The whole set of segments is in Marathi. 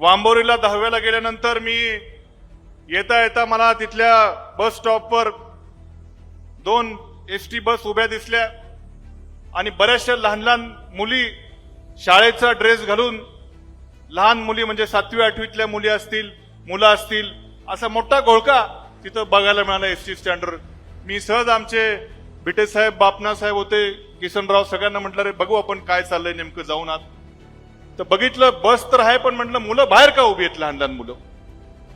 वांबोरीला दहाव्याला गेल्यानंतर मी येता येता मला तिथल्या बस स्टॉपवर दोन एस टी बस उभ्या दिसल्या आणि बऱ्याचशा लहान लहान मुली शाळेचा ड्रेस घालून लहान मुली म्हणजे सातवी आठवीतल्या मुली असतील मुलं असतील असा मोठा घोळका तिथं बघायला मिळाला एस टी स्टँडवर मी सहज आमचे बिटे साहेब बापना साहेब होते किसनराव सगळ्यांना म्हटलं रे बघू आपण काय चाललंय नेमकं जाऊन आत तर बघितलं बस तर आहे पण म्हटलं मुलं बाहेर का उभी आहेत लहान लहान मुलं?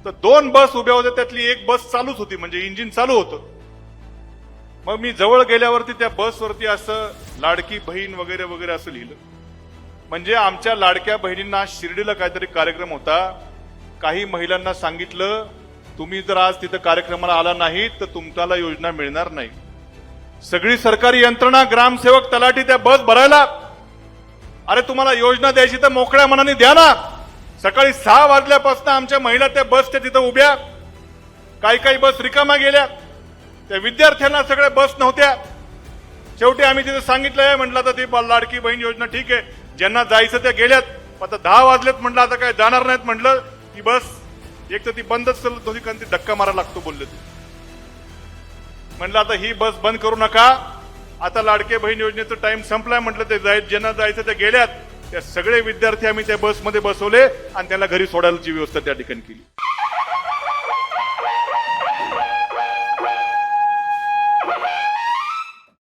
तर दोन बस उभ्या होत्या त्यातली एक बस चालूच होती म्हणजे इंजिन चालू होतं. मग मी जवळ गेल्यावरती त्या बसवरती असं लाडकी बहीण वगैरे वगैरे असं लिहिलं. म्हणजे आमच्या लाडक्या बहिणींना शिर्डीला काहीतरी कार्यक्रम होता. काही महिलांना सांगितलं तुम्ही जर आज तिथं कार्यक्रमाला आला नाही तर तुम्हाला योजना मिळणार नाही. सगळी सरकारी यंत्रणा ग्रामसेवक तलाठी त्या बस भरायला अरे तुम्हाला योजना द्यायची तर मोकळ्या मनाने द्या ना. सकाळी सहा वाजल्यापासून आमच्या महिला त्या बसच्या तिथं उभ्या. काही काही बस रिकामा गेल्या. त्या विद्यार्थ्यांना सगळ्या बस नव्हत्या. शेवटी आम्ही तिथे सांगितलंय म्हटलं आता ती बा- लाडकी बहीण योजना ठीक आहे. ज्यांना जायचं त्या गेल्यात. आता दहा वाजलेत म्हटलं आता काय जाणार नाहीत म्हटलं. ती बस एक तर ती बंदच होती कारण ती धक्का मारायला लागतो बोलले ते. म्हटलं आता ही बस बंद करू नका. आता लाडके बहीण योजनेचं टाइम संपलाय म्हटलं ते जाय ज्यांना जायचं त्या गेल्यात त्या सगळे विद्यार्थी आम्ही त्या बसमध्ये बसवले आणि त्यांना घरी सोडायची व्यवस्था त्या ठिकाणी केली.